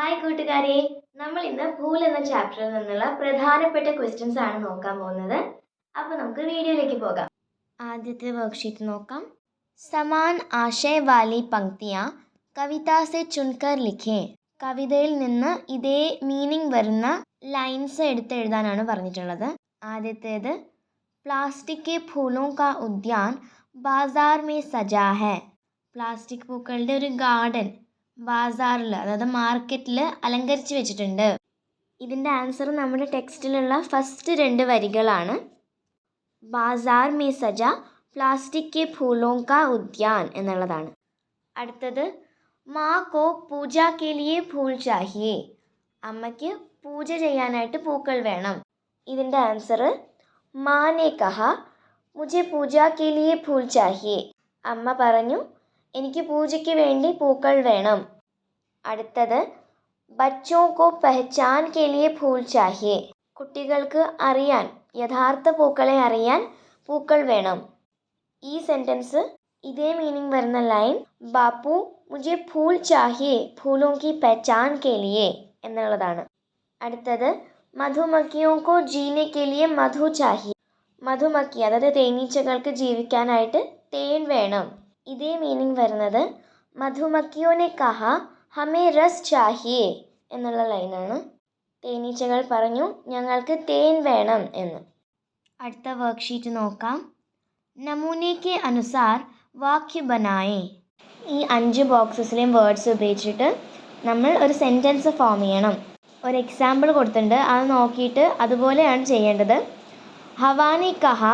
Hi കൂട്ടുകാരെ. നമ്മൾ ഇന്ന് ഭൂൽ എന്ന ചാപ്റ്ററിൽ നിന്നുള്ള പ്രധാനപ്പെട്ട ക്വസ്റ്റ്യൻസ് ആണ് നോക്കാൻ പോകുന്നത്. അപ്പോൾ നമുക്ക് വീഡിയോയിലേക്ക് പോകാം. ആദ്യത്തെ വർക്ക്ഷീറ്റ് നോക്കാം. സമാൻ ആശയ വാലി പങ്ക്തിയ കവിത സെ ചുൻകർ ലിഖേ. കവിതയിൽ നിന്ന് ഇതേ മീനിങ് വരുന്ന ലൈൻസ് എടുത്ത് എഴുതാനാണ് പറഞ്ഞിട്ടുള്ളത്. ആദ്യത്തേത് പ്ലാസ്റ്റിക് കെ കാ का ഉദ്യാൻ ബാസാർ മേ സജാ ഹെ. പ്ലാസ്റ്റിക് പൂക്കളുടെ ഒരു ഗാർഡൻ ബാസാറിൽ അതായത് മാർക്കറ്റിൽ അലങ്കരിച്ച് വെച്ചിട്ടുണ്ട്. ഇതിന്റെ ആൻസർ നമ്മുടെ ടെക്സ്റ്റിലുള്ള ഫസ്റ്റ് രണ്ട് വരികളാണ്. ബാസാർ മേ സജ പ്ലാസ്റ്റിക് കെ ഫൂലോം കാ ഉദ്യാൻ എന്നുള്ളതാണ്. അടുത്തത് മാ കോ പൂജ കെലിയെ ഫൂൾ ചാഹിയേ. അമ്മയ്ക്ക് പൂജ ചെയ്യാനായിട്ട് പൂക്കൾ വേണം. ഇതിന്റെ ആൻസർ മാനെ കഹ മുജെ പൂജ കെലിയെ ഫൂൾ ചാഹിയേ. അമ്മ പറഞ്ഞു എനിക്ക് പൂജയ്ക്ക് വേണ്ടി പൂക്കൾ വേണം. അടുത്തത് ബച്ചോ കോ പെഹചാൻ കെ ഫൂൽ ചാഹിയെ? കുട്ടികൾക്ക് അറിയാൻ യഥാർത്ഥ പൂക്കളെ അറിയാൻ പൂക്കൾ വേണം. ഈ സെന്റൻസ് ഇതേ മീനിങ് വരുന്ന ലൈൻ ബാപ്പു മുജെ ഫൂൽ ചാഹിയെ ഫൂലോ കി പെഹചാൻ കെലിയെ എന്നുള്ളതാണ്. അടുത്തത് മധുമക്കിയോ കോ ജീനെ കെലിയെ മധു ചാഹിയെ? മധുമക്കി അതായത് തേനീച്ചകൾക്ക് ജീവിക്കാനായിട്ട് തേൻ വേണം. ഇതേ മീനിങ് വരുന്നത് മധുമക്കിയോനെ കഹ ഹമേ റസ് ചാഹിയേ എന്നുള്ള ലൈനാണ്. തേനീച്ചകൾ പറഞ്ഞു ഞങ്ങൾക്ക് തേൻ വേണം എന്ന്. അടുത്ത വർക്ക്ഷീറ്റ് നോക്കാം. നമൂനയ്ക്ക് അനുസാർ വാക്യ ബനായേ ഈ അഞ്ച് ബോക്സസിലെയും വേർഡ്സ് ഉപയോഗിച്ചിട്ട് നമ്മൾ ഒരു സെന്റൻസ് ഫോം ചെയ്യണം. ഒരു എക്സാമ്പിൾ കൊടുത്തിട്ടുണ്ട് അത് നോക്കിയിട്ട് അതുപോലെയാണ് ചെയ്യേണ്ടത്. ഹവാനെ കഹ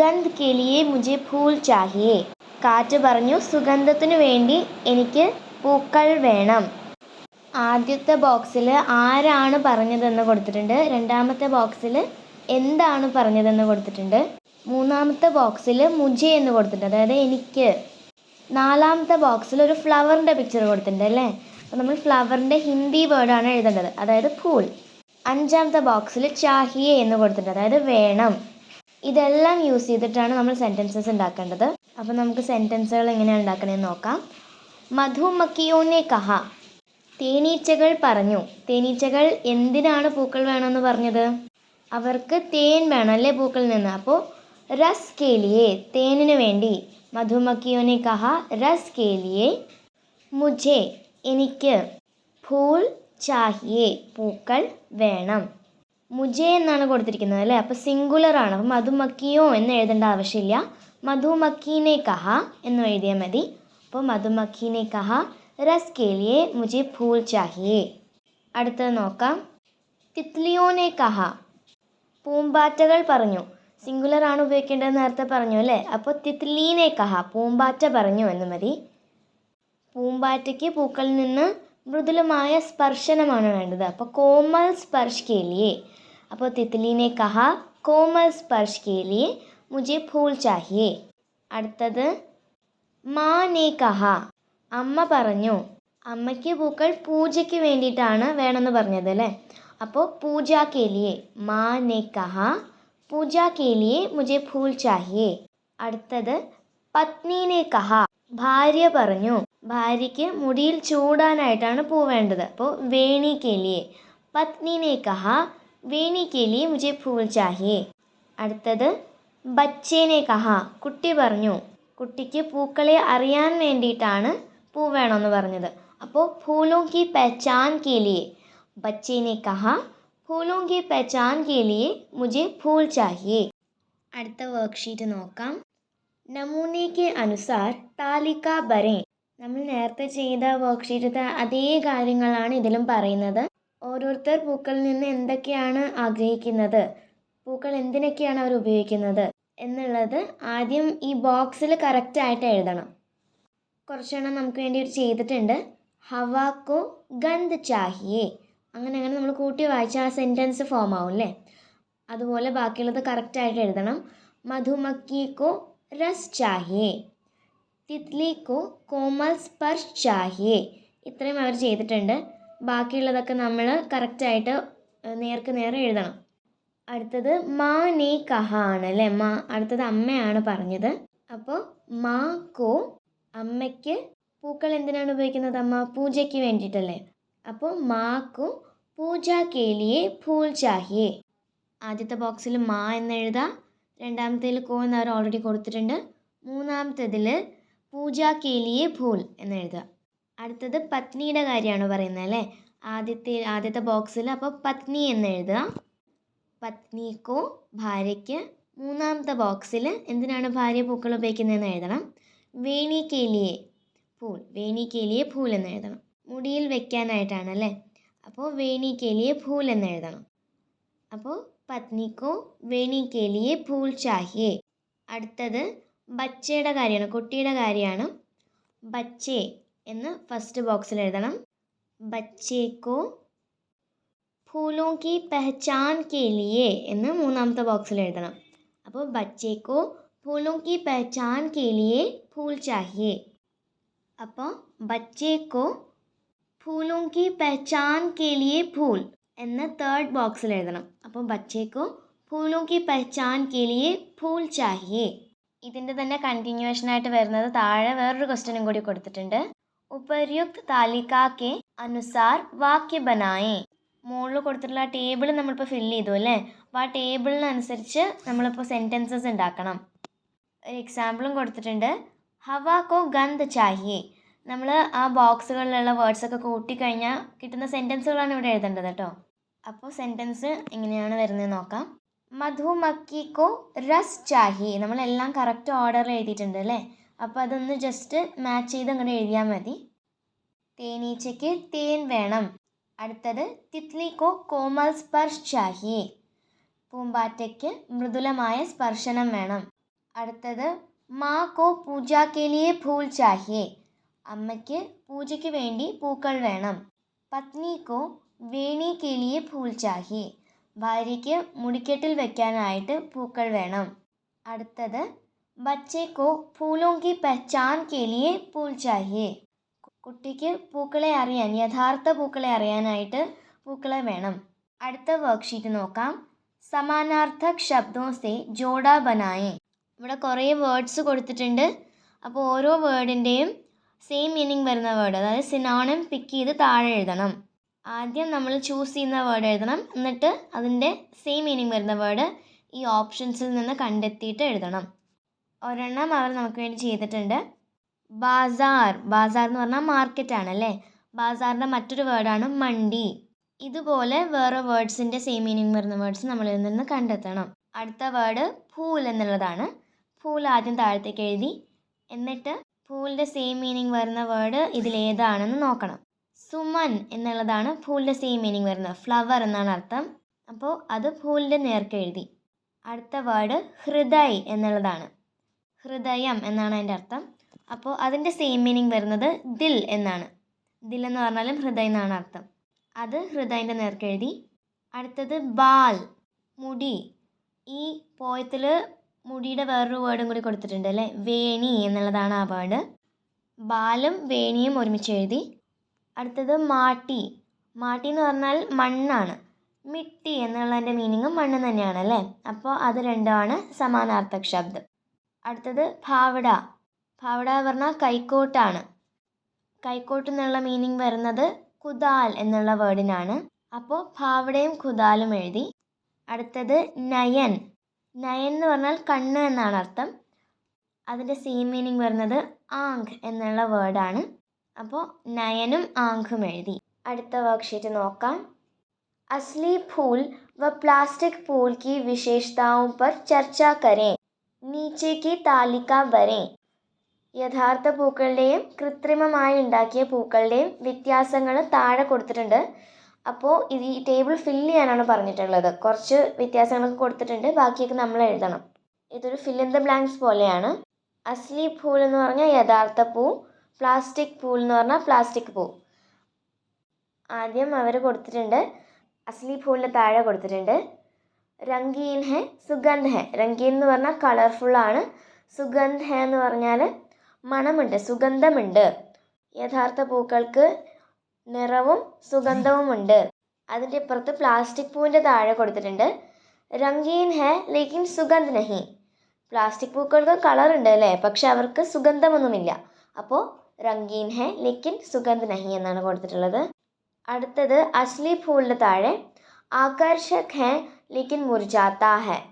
ഗന്ധ് കെലിയെ മുജെ ഫൂൽ ചാഹിയെ കാറ്റ് പറഞ്ഞു സുഗന്ധത്തിനു വേണ്ടി എനിക്ക് പൂക്കൾ വേണം. ആദ്യത്തെ ബോക്സിൽ ആരാണ് പറഞ്ഞതെന്ന് കൊടുത്തിട്ടുണ്ട്. രണ്ടാമത്തെ ബോക്സിൽ എന്താണ് പറഞ്ഞതെന്ന് കൊടുത്തിട്ടുണ്ട്. മൂന്നാമത്തെ ബോക്സിൽ മുജെ എന്ന് കൊടുത്തിട്ടുണ്ട്. അതായത് എനിക്ക്. നാലാമത്തെ ബോക്സിൽ ഒരു ഫ്ലവറിന്റെ പിക്ചർ കൊടുത്തിട്ടുണ്ട് അല്ലേ? അപ്പോൾ നമ്മൾ ഫ്ലവറിന്റെ ഹിന്ദി വേർഡാണ് എഴുതേണ്ടത്. അതായത് ഫൂൾ അഞ്ചാമത്തെ ബോക്സിൽ ചാഹിയെ എന്ന് കൊടുത്തിട്ടുണ്ട്. അതായത് വേണം. ഇതെല്ലാം യൂസ് ചെയ്തിട്ടാണ് നമ്മൾ സെന്റൻസസ് ഉണ്ടാക്കേണ്ടത്. അപ്പോൾ നമുക്ക് സെന്റൻസുകൾ എങ്ങനെയാണ് ഉണ്ടാക്കണമെന്ന് നോക്കാം. മധുമക്കിയോനെ കഹ. തേനീച്ചകൾ പറഞ്ഞു തേനീച്ചകൾ എന്തിനാണ് പൂക്കൾ വേണമെന്ന് പറഞ്ഞത്? അവർക്ക് തേൻ വേണം അല്ലേ പൂക്കളിൽ നിന്ന്. അപ്പോൾ റസ് കേലിയെ തേനിന് വേണ്ടി മധുമക്കിയോനെ കഹ റസ് കേലിയെ മുജേ എനിക്ക് ഫൂൾ ചാഹിയെ പൂക്കൾ വേണം. മുജെ എന്നാണ് കൊടുത്തിരിക്കുന്നത് അല്ലേ? അപ്പോൾ സിംഗുലർ ആണ്. മധുമക്കിയോ എന്ന് എഴുതേണ്ട ആവശ്യമില്ല. മധുമക്കീനെ കഹ എന്ന് എഴുതിയാൽ മതി. അപ്പോൾ മധുമക്കീനെ കഹ രസ് കേലിയെ മുജെ ഫൂൾ ചാഹിയേ. അടുത്തത് നോക്കാം. തിത്ലിയോനെ കഹ. പൂമ്പാറ്റകൾ പറഞ്ഞു. സിംഗുലർ ആണ് ഉപയോഗിക്കേണ്ടത് നേരത്തെ പറഞ്ഞു അല്ലേ? അപ്പോൾ തിത്ലീനെ കഹ പൂമ്പാറ്റ പറഞ്ഞു എന്ന് മതി. പൂമ്പാറ്റയ്ക്ക് പൂക്കളിൽ നിന്ന് മൃദുലമായ സ്പർശനമാണ് വേണ്ടത്. അപ്പോൾ കോമൽ സ്പർശ് കേലിയെ അപ്പോൾ തിത്ലീനെ കഹ കോമൽ സ്പർശ് കേലിയെ മുജെ ഫൂൾ ചാഹിയേ. അടുത്തത് മാ നെ കഹ അമ്മ പറഞ്ഞു അമ്മയ്ക്ക് പൂക്കൾ പൂജയ്ക്ക് വേണ്ടിയിട്ടാണ് വേണമെന്ന് പറഞ്ഞത് അല്ലേ? അപ്പോൾ പൂജ കേലിയെ മാ നെ കഹ പൂജ കേലിയെ മുജെ ഫൂൽ ചാഹിയെ. അടുത്തത് പത്നീനെ കഹ ഭാര്യ പറഞ്ഞു ഭാര്യയ്ക്ക് മുടിയിൽ ചൂടാനായിട്ടാണ് പൂ വേണ്ടത്. അപ്പോൾ വേണി കേലിയെ പത്നീനെ കഹ വേണി കേലിയെ മുജെ ഫൂൽ ചാഹിയെ. അടുത്തത് ബച്ചേനെ കഹ കുട്ടി പറഞ്ഞു കുട്ടിക്ക് പൂക്കളെ അറിയാൻ വേണ്ടിയിട്ടാണ് പൂ വേണമെന്ന് പറഞ്ഞത്. അപ്പോൾ ഫൂലോ കി പഹചാൻ കെ ലിയെ കഹ ഫൂലോ കി പഹചാൻ കെ മുജെ ഫൂൾ ചാഹിയെ. അടുത്ത വർക്ക്ഷീറ്റ് നോക്കാം. നമൂനയ്ക്ക് അനുസാർ താലിക്ക ബരേ നമ്മൾ നേരത്തെ ചെയ്ത വർക്ക്ഷീറ്റത്തെ അതേ കാര്യങ്ങളാണ് ഇതിലും പറയുന്നത്. ഓരോരുത്തർ പൂക്കളിൽ നിന്ന് എന്തൊക്കെയാണ് ആഗ്രഹിക്കുന്നത്? പൂക്കൾ എന്തിനൊക്കെയാണ് അവർ ഉപയോഗിക്കുന്നത്? എന്നുള്ളത് ആദ്യം ഈ ബോക്സിൽ കറക്റ്റായിട്ട് എഴുതണം. കുറച്ചെണ്ണം നമുക്ക് വേണ്ടി ഒരു ചെയ്തിട്ടുണ്ട്. ഹവാക്കോ ഗന്ധ് ചാഹിയേ. അങ്ങനെ അങ്ങനെ നമ്മൾ കൂട്ടി വായിച്ചാൽ ആ സെന്റൻസ് ഫോം ആവും അല്ലേ? അതുപോലെ ബാക്കിയുള്ളത് കറക്റ്റായിട്ട് എഴുതണം. മധുമക്കിക്കോ രസ് ചാഹിയേ. തിത്ലിക്കോ കോമൽ സ്പർശ് ചാഹിയേ. ഇത്രയും അവർ ചെയ്തിട്ടുണ്ട്. ബാക്കിയുള്ളതൊക്കെ നമ്മൾ കറക്റ്റായിട്ട് നേർക്ക് നേരെ എഴുതണം. അടുത്തത് മാ നീ കഹ ആണ് അല്ലേ? മാ അടുത്തത് അമ്മയാണ് പറഞ്ഞത്. അപ്പോൾ മാ കോ അമ്മയ്ക്ക് പൂക്കൾ എന്തിനാണ് ഉപയോഗിക്കുന്നത് അമ്മ? പൂജയ്ക്ക് വേണ്ടിയിട്ടല്ലേ? അപ്പോൾ മാക്കും പൂജ കേലിയെ ഫൂൽ ചാഹിയെ. ആദ്യത്തെ ബോക്സിൽ മാ എന്ന് എഴുതാം. രണ്ടാമത്തേൽ കോ എന്ന് അവർ ഓൾറെഡി കൊടുത്തിട്ടുണ്ട്. മൂന്നാമത്തേതിൽ പൂജ കേലിയെ ഫൂൽ എന്ന് എഴുതുക അടുത്തത് പത്നിയുടെ കാര്യമാണ് പറയുന്നത് അല്ലേ? ആദ്യത്തെ ആദ്യത്തെ ബോക്സിൽ അപ്പോൾ പത്നി എന്ന് എഴുതുക പത്നിക്കോ ഭാര്യയ്ക്ക് മൂന്നാമത്തെ ബോക്സിൽ എന്തിനാണ് ഭാര്യ പൂക്കൾ ഉപയോഗിക്കുന്നതെന്ന് എഴുതണം. വേണി കേലിയെ പൂൾ വേണി കേലിയെ ഫൂൽ എന്ന് എഴുതണം. മുടിയിൽ വെക്കാനായിട്ടാണ് അല്ലേ? അപ്പോൾ വേണി കേലിയെ ഫൂൽ എന്ന് എഴുതണം. അപ്പോൾ പത്നിക്കോ വേണി കേലിയെ പൂൾ ചാഹിയെ. അടുത്തത് ബച്ചയുടെ കാര്യമാണ് കുട്ടിയുടെ കാര്യമാണ്. ബച്ചേ എന്ന് ഫസ്റ്റ് ബോക്സിൽ എഴുതണം. ബച്ചേക്കോ ഫൂലോं की पहचान के लिए എന്ന് മൂന്നാമത്തെ ബോക്സിൽ എഴുതണം അപ്പോൾ ബച്ചേക്കോ ഫൂലോं की पहचान के लिए फूल चाहिए അപ്പോൾ ബച്ചേക്കോ ഫൂലോं की पहचान के लिए फूल എന്ന് തേർഡ് ബോക്സിൽ എഴുതണം അപ്പോൾ ബച്ചേക്കോ ഫൂലോं की पहचान के लिए फूल चाहिए ഇതിൻ്റെ തന്നെ കണ്ടിന്യൂവേഷൻ ആയിട്ട് വരുന്നത് താഴെ വേറൊരു ക്വസ്റ്റ്യനും കൂടി കൊടുത്തിട്ടുണ്ട് ഉപര്യുക്ത് താലിക കെ അനുസാർ വാക്യ ബനായേ മുകളിൽ കൊടുത്തിട്ടുള്ള ആ ടേബിൾ നമ്മളിപ്പോൾ ഫില്ല് ചെയ്തു അല്ലേ? അപ്പോൾ ആ ടേബിളിനനുസരിച്ച് നമ്മളിപ്പോൾ സെന്റൻസസ് ഉണ്ടാക്കണം. ഒരു എക്സാമ്പിളും കൊടുത്തിട്ടുണ്ട്. ഹവ കോ ഗന്ധ് ചാഹിയേ. നമ്മൾ ആ ബോക്സുകളിലുള്ള വേർഡ്സൊക്കെ കൂട്ടിക്കഴിഞ്ഞാൽ കിട്ടുന്ന സെന്റൻസുകളാണ് ഇവിടെ എഴുതേണ്ടത് കേട്ടോ. അപ്പോൾ സെന്റൻസ് എങ്ങനെയാണ് വരുന്നത് നോക്കാം. മധുമക്കിക്കോ റസ് ചാഹി നമ്മളെല്ലാം കറക്റ്റ് ഓർഡറിൽ എഴുതിയിട്ടുണ്ട് അല്ലേ? അപ്പോൾ അതൊന്ന് ജസ്റ്റ് മാച്ച് ചെയ്ത് അങ്ങോട്ട് എഴുതിയാൽ മതി. തേനീച്ചയ്ക്ക് തേൻ വേണം. അടുത്തത് തിത്നിക്കോ കോമൽ സ്പർശ് ചാഹിയെ പൂമ്പാറ്റയ്ക്ക് മൃദുലമായ സ്പർശനം വേണം. അടുത്തത് മാ കോ പൂജാക്കേലിയെ ഭൂൽ ചാഹിയെ അമ്മയ്ക്ക് പൂജയ്ക്ക് വേണ്ടി പൂക്കൾ വേണം. പത്നിക്കോ വേണി കേലിയെ ഭൂൽ ചാഹി ഭാര്യയ്ക്ക് മുടിക്കെട്ടിൽ വെക്കാനായിട്ട് പൂക്കൾ വേണം. അടുത്തത് ബച്ചേക്കോ ഫൂലോങ്കി പെച്ചാൻ കേലിയെ പൂൽ ചാഹിയെ കുട്ടിക്ക് പൂക്കളെ അറിയാൻ യഥാർത്ഥ പൂക്കളെ അറിയാനായിട്ട് പൂക്കളെ വേണം. അടുത്ത വർക്ക്ഷീറ്റ് നോക്കാം. സമാനാർത്ഥക് ശബ്ദോ സെ ജോഡ ബനായേ. ഇവിടെ കുറേ വേർഡ്സ് കൊടുത്തിട്ടുണ്ട്. അപ്പോൾ ഓരോ വേർഡിന്റെയും സെയിം മീനിങ് വരുന്ന വേർഡ് അതായത് സിനോണിം പിക്ക് ചെയ്ത് താഴെ എഴുതണം. ആദ്യം നമ്മൾ ചൂസ് ചെയ്യുന്ന വേർഡ് എഴുതണം. എന്നിട്ട് അതിന്റെ സെയിം മീനിങ് വരുന്ന വേർഡ് ഈ ഓപ്ഷൻസിൽ നിന്ന് കണ്ടെത്തിയിട്ട് എഴുതണം. ഒരെണ്ണം അവർ നമുക്ക് വേണ്ടി ചെയ്തിട്ടുണ്ട്. ബാസാർ ബാസാർ എന്ന് പറഞ്ഞാൽ മാർക്കറ്റാണ് അല്ലേ? ബാസാറിന്റെ മറ്റൊരു വേർഡാണ് മണ്ടി. ഇതുപോലെ വേറെ വേർഡ്സിന്റെ സെയിം മീനിങ് വരുന്ന വേർഡ്സ് നമ്മളിൽ നിന്ന് കണ്ടെത്തണം. അടുത്ത വേർഡ് ഫൂൽ എന്നുള്ളതാണ്. ഫൂൽ ആദ്യം താഴത്തേക്ക് എഴുതി. എന്നിട്ട് ഫൂലിന്റെ സെയിം മീനിങ് വരുന്ന വേർഡ് ഇതിലേതാണെന്ന് നോക്കണം. സുമൻ എന്നുള്ളതാണ് ഫൂലിന്റെ സെയിം മീനിങ് വരുന്നത്. ഫ്ലവർ എന്നാണ് അർത്ഥം. അപ്പോൾ അത് ഫൂലിന്റെ നേർക്ക് എഴുതി. അടുത്ത വേർഡ് ഹൃദയ് എന്നുള്ളതാണ്. ഹൃദയം എന്നാണ് അതിന്റെ അർത്ഥം. അപ്പോൾ അതിന്റെ സെയിം മീനിങ് വരുന്നത് ദിൽ എന്നാണ്. ദിൽ എന്ന് പറഞ്ഞാലും ഹൃദയം എന്നാണ് അർത്ഥം. അത് ഹൃദയന്റെ നേർക്കെഴുതി അടുത്തത് ബാൽ മുടി. ഈ പോയത്തിൽ മുടിയുടെ വേറൊരു വേർഡും കൂടി കൊടുത്തിട്ടുണ്ട് അല്ലേ? വേണി എന്നുള്ളതാണ് ആ വേർഡ് ബാലും വേണിയും ഒരുമിച്ച് എഴുതി. അടുത്തത് മാട്ടി. മാട്ടി എന്ന് പറഞ്ഞാൽ മണ്ണാണ്. മിട്ടി എന്നുള്ളതിന്റെ മീനിങ്ങും മണ്ണ് തന്നെയാണ് അല്ലേ? അപ്പോൾ അത് രണ്ടുമാണ് സമാനാർത്ഥക ശബ്ദം. അടുത്തത് ഭാവട. ഭാവട പറഞ്ഞാൽ കൈക്കോട്ടാണ് കൈക്കോട്ട് എന്നുള്ള മീനിങ് വരുന്നത് കുദാൽ എന്നുള്ള വേർഡിനാണ് അപ്പോൾ ഭാവടയും കുദാലും എഴുതി അടുത്തത് നയൻ നയൻ എന്ന് പറഞ്ഞാൽ കണ്ണ് എന്നാണ് അർത്ഥം അതിൻ്റെ സെയിം മീനിങ് വരുന്നത് ആങ്ക് എന്നുള്ള വേർഡാണ് അപ്പോൾ നയനും ആങ്കും എഴുതി അടുത്ത വർക്ക്ഷീറ്റ് നോക്കാം असली फूल व प्लास्टिक फूल की विशेषताओं पर चर्चा करें നീച്ചെ കി താലിക വരെ യഥാർത്ഥ പൂക്കളുടെയും കൃത്രിമമായി ഉണ്ടാക്കിയ പൂക്കളുടെയും വ്യത്യാസങ്ങൾ താഴെ കൊടുത്തിട്ടുണ്ട്. അപ്പോൾ ഇത് ഈ ടേബിൾ ഫില്ല് ചെയ്യാനാണ് പറഞ്ഞിട്ടുള്ളത്. കുറച്ച് വ്യത്യാസങ്ങളൊക്കെ കൊടുത്തിട്ടുണ്ട്. ബാക്കിയൊക്കെ നമ്മൾ എഴുതണം. ഇതൊരു ഫിൽ ഇൻ ദ ബ്ലാങ്ക്സ് പോലെയാണ്. അസ്ലി പൂൾ എന്ന് പറഞ്ഞാൽ യഥാർത്ഥ പൂ പ്ലാസ്റ്റിക് പൂൾ എന്ന് പറഞ്ഞാൽ പ്ലാസ്റ്റിക് പൂ. ആദ്യം അവർ കൊടുത്തിട്ടുണ്ട്. അസ്ലി പൂളിന്റെ താഴെ കൊടുത്തിട്ടുണ്ട്. രംഗീൻ ഹെ സുഗന്ധ് ഹെ. രംഗീൻ എന്ന് പറഞ്ഞാൽ കളർഫുള്ളാണ് സുഗന്ധ് ഹെ എന്ന് പറഞ്ഞാൽ മണമുണ്ട് സുഗന്ധമുണ്ട്. യഥാർത്ഥ പൂക്കൾക്ക് നിറവും സുഗന്ധവുമുണ്ട്. അതിന്റെ ഇപ്പുറത്ത് പ്ലാസ്റ്റിക് പൂവിന്റെ താഴെ കൊടുത്തിട്ടുണ്ട്. രംഗീൻ ഹെ ലേക്കിൻ സുഗന്ധ് നഹി. പ്ലാസ്റ്റിക് പൂക്കൾക്ക് കളർ ഉണ്ട് അല്ലേ? പക്ഷെ അവർക്ക് സുഗന്ധമൊന്നുമില്ല. അപ്പോൾ രംഗീൻ ഹെ ലേക്കിൻ സുഗന്ധ് നഹി എന്നാണ് കൊടുത്തിട്ടുള്ളത്. അടുത്തത് അസ്ലി ഫൂളിന്റെ താഴെ. ആകർഷക് ഹെ ലേക്കിൻ മുർജാത്ത ഹെ.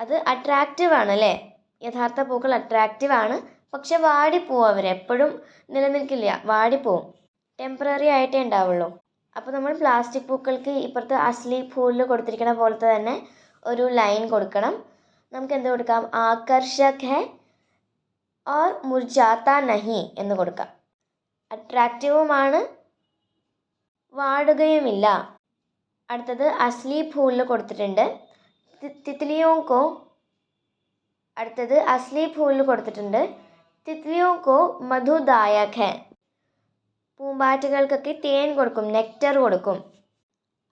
അത് അട്രാക്റ്റീവ് ആണ് അല്ലേ? യഥാർത്ഥ പൂക്കൾ അട്രാക്റ്റീവ് ആണ്. പക്ഷെ വാടിപ്പോവും അവർ എപ്പോഴും നിലനിൽക്കില്ല. വാടിപ്പോവും. ടെമ്പററി ആയിട്ടേ ഉണ്ടാവുള്ളൂ. അപ്പോൾ നമ്മൾ പ്ലാസ്റ്റിക് പൂക്കൾക്ക് ഇപ്പുറത്ത് അസ്ലി ഫൂളിൽ കൊടുത്തിരിക്കുന്ന പോലത്തെ തന്നെ ഒരു ലൈൻ കൊടുക്കണം. നമുക്ക് എന്ത് കൊടുക്കാം? ആകർഷക് ഹെ ഓർ മുർജാത്ത നഹി എന്ന് കൊടുക്കാം. അട്രാക്റ്റീവുമാണ്. വാടുകയുമില്ല. അടുത്തത് അസ്ലി ഫൂളിൽ കൊടുത്തിട്ടുണ്ട്. തിത്ലിയോങ്കോ. അടുത്തത് അസ്ലി ഫൂളിൽ കൊടുത്തിട്ടുണ്ട്. തിത്ലിയോ को മധുദായക് ഹെ. പൂമ്പാറ്റകൾക്കൊക്കെ തേൻ കൊടുക്കും നെക്ടർ കൊടുക്കും.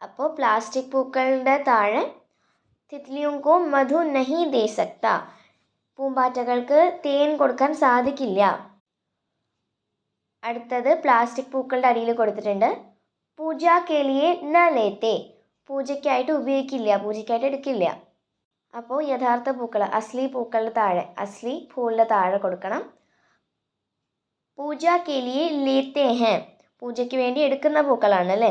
അപ്പോൾ പ്ലാസ്റ്റിക് പൂക്കളുടെ താഴെ തിത്ലിയോ കോ മധു നഹി ദേ സക്ത. പൂമ്പാറ്റകൾക്ക് തേൻ കൊടുക്കാൻ സാധിക്കില്ല. അടുത്തത് പ്ലാസ്റ്റിക് പൂക്കളുടെ അടിയിൽ കൊടുത്തിട്ടുണ്ട്. പൂജ കെലിയെ ന ലേത്തെ. പൂജയ്ക്കായിട്ട് ഉപയോഗിക്കില്ല പൂജയ്ക്കായിട്ട് എടുക്കില്ല. അപ്പോൾ യഥാർത്ഥ പൂക്കൾ അസ്ലി പൂക്കളുടെ താഴെ അസ്ലി പൂളിന്റെ താഴെ കൊടുക്കണം. പൂജ കെലിയെ ലേത്തെ ഹെ. പൂജയ്ക്ക് വേണ്ടി എടുക്കുന്ന പൂക്കളാണ് അല്ലേ?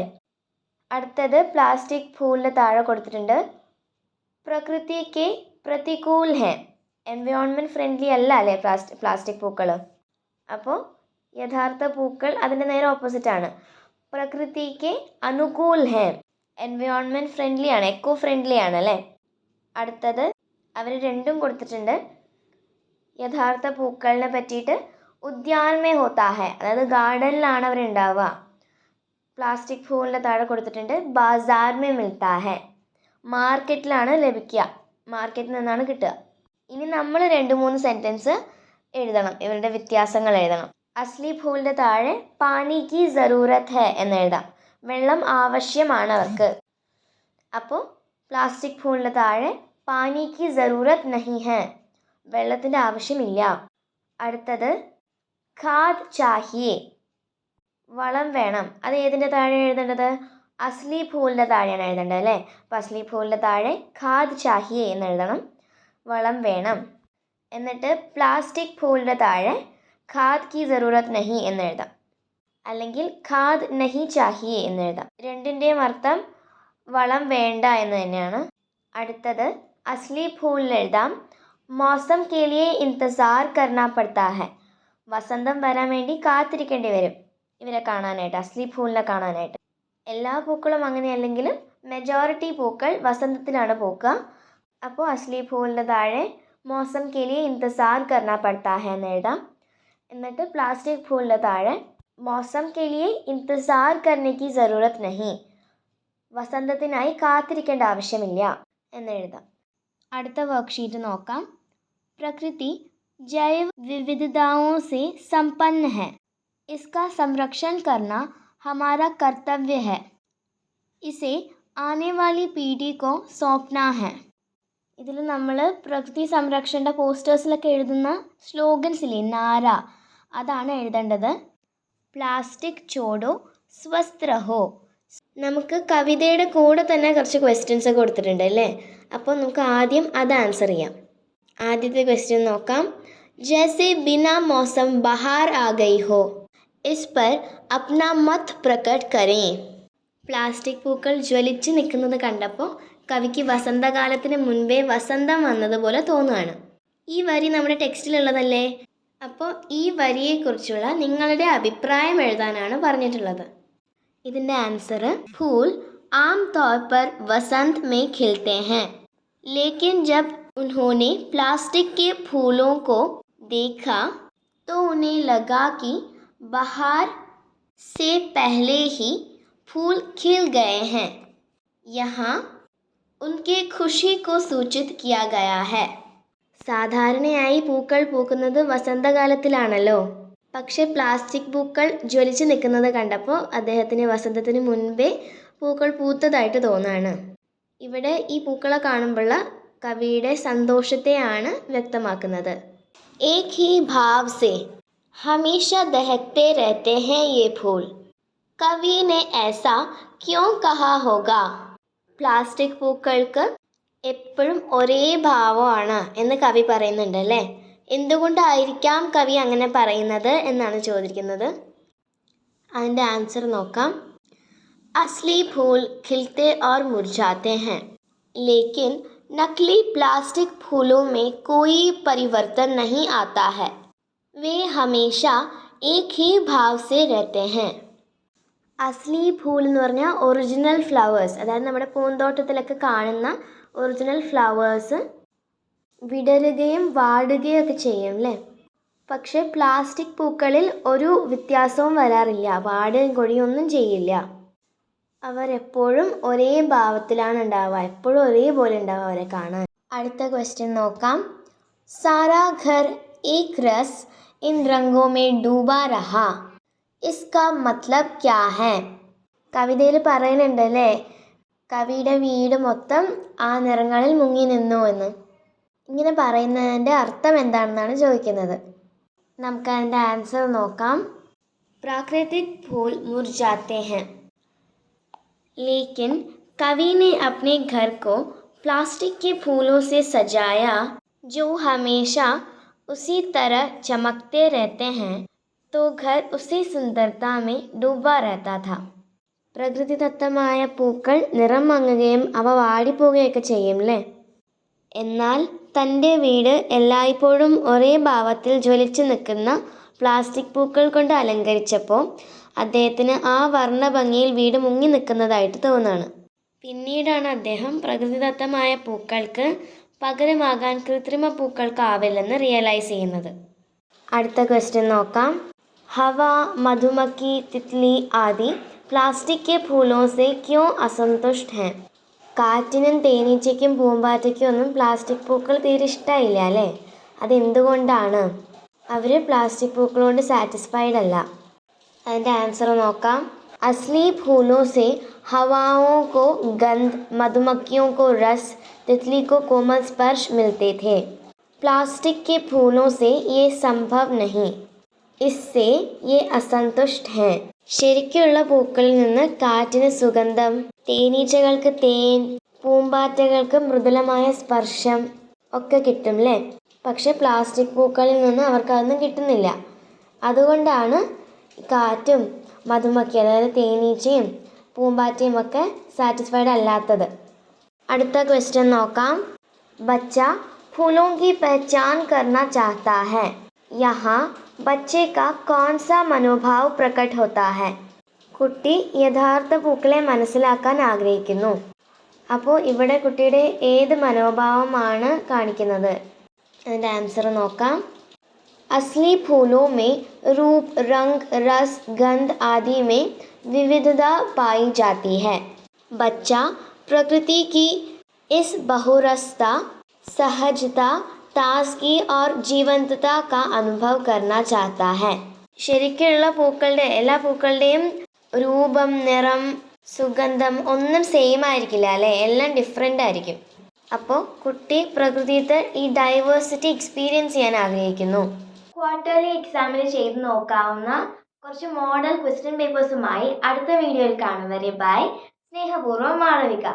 അടുത്തത് പ്ലാസ്റ്റിക് പൂളിന്റെ താഴെ കൊടുത്തിട്ടുണ്ട്. പ്രകൃതിക്ക് പ്രതികൂൽ ഹെ. എൻവയോൺമെന്റ് ഫ്രണ്ട്ലി അല്ല അല്ലേ പ്ലാസ്റ്റിക് പ്ലാസ്റ്റിക് പൂക്കൾ അപ്പോൾ യഥാർത്ഥ പൂക്കൾ അതിന്റെ നേരെ ഓപ്പോസിറ്റ് ആണ്. പ്രകൃതിക്ക് അനുകൂൽ ഹെ. എൻവയോൺമെന്റ് ഫ്രണ്ട്ലി ആണ് എക്കോ ഫ്രണ്ട്ലി ആണ് അല്ലേ? അടുത്തത് അവർ രണ്ടും കൊടുത്തിട്ടുണ്ട്. യഥാർത്ഥ പൂക്കളിനെ പറ്റിയിട്ട് ഉദ്യാൻമേ ഹോത്താ ഹെ. അതായത് ഗാർഡനിലാണ് അവർ ഉണ്ടാവുക പ്ലാസ്റ്റിക് ഫൂളിന്റെ താഴെ കൊടുത്തിട്ടുണ്ട് ബാസാർ മേ മിൽത്താ ഹെ. മാർക്കറ്റിലാണ് ലഭിക്കുക. മാർക്കറ്റിൽ നിന്നാണ് കിട്ടുക. ഇനി നമ്മൾ രണ്ട് മൂന്ന് സെന്റൻസ് എഴുതണം. ഇവരുടെ വ്യത്യാസങ്ങൾ എഴുതണം. അസ്ലി ഫൂലിന്റെ താഴെ പാനി കി ജറൂറത്ത് ഹെ എന്ന് എഴുതാം. വെള്ളം ആവശ്യമാണ് അവർക്ക്. അപ്പോൾ പ്ലാസ്റ്റിക് ഫൂലിന്റെ താഴെ പാനി കി ജറൂറത്ത് നഹി ഹെ വെള്ളത്തിന്റെ ആവശ്യമില്ല. അടുത്തത് ഖാദ് ചാഹിയെ വളം വേണം. അത് ഏതിന്റെ താഴെ എഴുതേണ്ടത്? അസ്ലി ഫൂലിന്റെ താഴെയാണ് എഴുതേണ്ടത് അല്ലേ? അപ്പോൾ അസ്ലി ഫൂലിന്റെ താഴെ ഖാദ് ചാഹിയെ എന്ന് എഴുതണം. വളം വേണം. എന്നിട്ട് പ്ലാസ്റ്റിക് ഫൂലിന്റെ താഴെ ഖാദ് കി ജറൂറത്ത് നഹി എന്ന് എഴുതാം. അല്ലെങ്കിൽ ഖാദ് നഹി ചാഹിയെ എന്ന് എഴുതാം. രണ്ടിന്റെയും അർത്ഥം വളം വേണ്ട എന്ന് തന്നെയാണ്. അടുത്തത് അസ്ലി ഫൂലിൽ എഴുതാം. മൗസം കേലിയെ ഇന്തസാർ കർണ പഡ്താ ഹെ വസന്തം വരാൻ വേണ്ടി കാത്തിരിക്കേണ്ടി വരും. ഇവരെ കാണാനായിട്ട് അസ്ലി പൂവിനെ കാണാനായിട്ട്. എല്ലാ പൂക്കളും അങ്ങനെയല്ലെങ്കിലും മെജോറിറ്റി പൂക്കൾ വസന്തത്തിലാണ് പൂക്കുക. അപ്പോൾ അസ്ലി പൂവിന്റെ താഴെ മോസം കിലി ഇന്തസാർ കർണ പഡ്താ ഹെ എന്ന് എഴുതാം. എന്നിട്ട് പ്ലാസ്റ്റിക് പൂവിന്റെ താഴെ മോസം കെലിയെ ഇന്തസാർ കർണയ്ക്ക് ജറൂറത്ത് നഹി. വസന്തത്തിനായി കാത്തിരിക്കേണ്ട ആവശ്യമില്ല എന്ന് എഴുതാം. അടുത്ത വർക്ക്ഷീറ്റ് നോക്കാം. പ്രകൃതി जैव विविधताओं से संपन्न है इसका संरक्षण करना हमारा कर्तव्य है इसे आने वाली पीढ़ी को सौंपना है ഇതിൽ നമ്മൾ പ്രകൃതി സംരക്ഷണ പോസ്റ്റേഴ്സിലൊക്കെ എഴുതുന്ന സ്ലോഗൻസ് ഇല്ലേ നാര അതാണ് എഴുതേണ്ടത് പ്ലാസ്റ്റിക് ചോടോ സ്വസ്ഥ രഹോ നമുക്ക് കവിതയുടെ കൂടെ തന്നെ കുറച്ച് ക്വസ്റ്റ്യൻസ് കൊടുത്തിട്ടുണ്ട് അല്ലേ അപ്പോൾ നമുക്ക് ആദ്യം അത് ആൻസർ ചെയ്യാം ആദ്യത്തെ ക്വസ്റ്റ്യൻ നോക്കാം जैसे बिना मौसम बाहर आ गई हो इस पर अपना मत प्रकट करें। പ്ലാസ്റ്റിക് പൂക്കൾ ജ്വലിച്ചു നിൽക്കുന്നത് കണ്ടപ്പോൾ കവിക്ക് വസന്തകാലത്തിന് മുൻപേ വസന്തം വന്നതുപോലെ തോന്നുകയാണ്. ഈ വരി നമ്മുടെ ടെക്സ്റ്റിലുള്ളതല്ലേ? അപ്പോൾ ഈ വരിയെക്കുറിച്ചുള്ള നിങ്ങളുടെ അഭിപ്രായം എഴുതാനാണ് പറഞ്ഞിട്ടുള്ളത്. ഇതിന്റെ ആൻസർ ഫൂൽ ആം തോർ പർ വസന്ത് മേ ഖിൽത്തെ ഹെ. ലേക്കിൻ ജബ് ഉൻഹോനെ പ്ലാസ്റ്റിക് കെ ഫൂലോ കോ देखा तो उन्हें लगा कि बाहर से पहले ही फूल खिल गए हैं यहाँ उनके खुशी को सूचित किया गया है സാധാരണയായി പൂക്കൾ പൂക്കുന്നത് വസന്തകാലത്തിലാണല്ലോ പക്ഷേ പ്ലാസ്റ്റിക് പൂക്കൾ ജ്വലിച്ച് നിൽക്കുന്നത് കണ്ടപ്പോൾ അദ്ദേഹത്തിന് വസന്തത്തിന് മുൻപേ പൂക്കൾ പൂത്തതായിട്ട് തോന്നുകയാണ് ഇവിടെ ഈ പൂക്കളെ കാണുമ്പോഴുള്ള കവിയുടെ സന്തോഷത്തെയാണ് വ്യക്തമാക്കുന്നത് एक ही भाव से हमेशा दहकते रहते हैं ये फूल कवि ने ऐसा क्यों कहा होगा പ്ലാസ്റ്റിക് പൂക്കൾക്ക് എപ്പോഴും ഒരേ ഭാവമാണ് എന്ന് കവി പറയുന്നുണ്ട് അല്ലേ എന്തുകൊണ്ടായിരിക്കാം കവി അങ്ങനെ പറയുന്നത് എന്നാണ് ചോദിക്കുന്നത് അതിൻ്റെ ആൻസർ നോക്കാം असली फूल खिलते और मुरझाते हैं लेकिन नकली प्लास्टिक फूलों में कोई परिवर्तन नहीं आता है वे हमेशा एक ही भाव से रहते हैं അസ്ലി ഫൂൾ എന്ന് പറഞ്ഞാൽ ഒറിജിനൽ ഫ്ലവേഴ്സ് അതായത് നമ്മുടെ പൂന്തോട്ടത്തിലൊക്കെ കാണുന്ന ഒറിജിനൽ ഫ്ലവേഴ്സ് വിടരുകയും വാടുകയും ഒക്കെ ചെയ്യും അല്ലേ പക്ഷേ പ്ലാസ്റ്റിക് പൂക്കളിൽ ഒരു വ്യത്യാസവും വരാറില്ല വാടുകയും കൊഴിയും ഒന്നും ചെയ്യില്ല അവരെപ്പോഴും ഒരേ ഭാവത്തിലാണ് ഉണ്ടാവുക. എപ്പോഴും ഒരേപോലെ ഉണ്ടാവുക അവരെ കാണാൻ. അടുത്ത ക്വസ്റ്റ്യൻ നോക്കാം. സാരാ ഘർ ഏക് രസ് ഇൻ രംഗോ മേ ഡൂബാ രഹാ ഇസ്കാ മത്ലബ് ക്യാ ഹെ? കവിതയിൽ പറയുന്നുണ്ട് അല്ലേ? കവിയുടെ വീട് മൊത്തം ആ നിറങ്ങളിൽ മുങ്ങി നിന്നു എന്ന്. ഇങ്ങനെ പറയുന്നതിന്റെ അർത്ഥം എന്താണെന്നാണ് ചോദിക്കുന്നത്. നമുക്ക് അതിന്റെ ആൻസർ നോക്കാം. പ്രാകൃതിക് ഫൂൽ മുർജാത്തെ हैं लेकिन कवि ने अपने घर को प्लास्टिक के फूलों से सजाया जो हमेशा उसी तरह चमकते रहते हैं तो घर उसी सुंदरता में डूबा रहता था പ്രകൃതിദത്തമായ പൂക്കൾ നിറം മങ്ങുകയും അവ വാടിപ്പോവുകയൊക്കെ ചെയ്യും അല്ലേ എന്നാൽ തൻ്റെ വീട് എല്ലായ്പ്പോഴും ഒരേ ഭാവത്തിൽ ജ്വലിച്ചു നിൽക്കുന്ന പ്ലാസ്റ്റിക് പൂക്കൾ കൊണ്ട് അലങ്കരിച്ചപ്പോൾ അദ്ദേഹത്തിന് ആ വർണ്ണഭംഗിയിൽ വീട് മുങ്ങി നിൽക്കുന്നതായിട്ട് തോന്നുകയാണ് പിന്നീടാണ് അദ്ദേഹം പ്രകൃതിദത്തമായ പൂക്കൾക്ക് പകരമാകാൻ കൃത്രിമ പൂക്കൾക്കാവില്ലെന്ന് റിയലൈസ് ചെയ്യുന്നത് അടുത്ത ക്വസ്റ്റ്യൻ നോക്കാം ഹവ മധുമക്കി തിത്ലി ആദി പ്ലാസ്റ്റിക് के फूलों से क्यों असंतुष्ट हैं കാറ്റിനും തേനീച്ചയ്ക്കും പൂമ്പാറ്റയ്ക്കും ഒന്നും പ്ലാസ്റ്റിക് പൂക്കൾ തീരെ ഇഷ്ടമായില്ല അല്ലേ അതെന്തുകൊണ്ടാണ് അവർ പ്ലാസ്റ്റിക് പൂക്കളോട് സാറ്റിസ്ഫൈഡ് അല്ല അതിൻ്റെ ആൻസർ നോക്കാം असली फूलों से हवाओं को गंध मधुमक्खियों को रस तितली को कोमल स्पर्श मिलते थे प्लास्टिक के फूलों से ये संभव नहीं इससे ये असंतुष्ट हैं ശരിക്കുള്ള പൂക്കളിൽ നിന്ന് കാറ്റിന് സുഗന്ധം തേനീച്ചകൾക്ക് തേൻ പൂമ്പാറ്റകൾക്ക് മൃദുലമായ സ്പർശം ഒക്കെ കിട്ടും അല്ലേ പക്ഷെ പ്ലാസ്റ്റിക് പൂക്കളിൽ നിന്ന് അവർക്ക് അതൊന്നും കിട്ടുന്നില്ല അതുകൊണ്ടാണ് കാറ്റും മധുമക്കി അതായത് തേനീച്ചയും പൂമ്പാറ്റയും ഒക്കെ സാറ്റിസ്ഫൈഡ് അല്ലാത്തത് അടുത്ത ക്വസ്റ്റ്യൻ നോക്കാം बच्चा फूलों की पहचान करना चाहता है यहाँ बच्चे का कौन सा मनोभाव प्रकट होता है കുട്ടി യഥാർത്ഥ പൂക്കളെ മനസ്സിലാക്കാൻ ആഗ്രഹിക്കുന്നു അപ്പോൾ ഇവിടെ കുട്ടിയുടെ ഏത് മനോഭാവമാണ് കാണിക്കുന്നത് അതിൻ്റെ ആൻസർ നോക്കാം असली फूलों में रूप रंग रस गंध आदि में विविधता पाई जाती है बच्चा प्रकृति की इस बहुरसता सहजता ताजगी और जीवंतता का अनुभव करना चाहता है ശരിക്കുള്ള പൂക്കളുടെ എല്ലാ പൂക്കളുടെയും രൂപം നിറം സുഗന്ധം ഒന്നും സെയിം ആയിരിക്കില്ല അല്ലേ എല്ലാം ഡിഫറെൻ്റ് ആയിരിക്കും അപ്പോൾ കുട്ടി പ്രകൃതിയുടെ ഈ ഡൈവേഴ്സിറ്റി എക്സ്പീരിയൻസ് ചെയ്യാൻ ആഗ്രഹിക്കുന്നു ക്വാർട്ടർലി എക്സാമിന് ചെയ്ത് നോക്കാവുന്ന കുറച്ച് മോഡൽ ക്വസ്റ്റ്യൻ പേപ്പേഴ്സുമായി അടുത്ത വീഡിയോയിൽ കാണും. വരെ ബൈ സ്നേഹപൂർവം മാളവിക.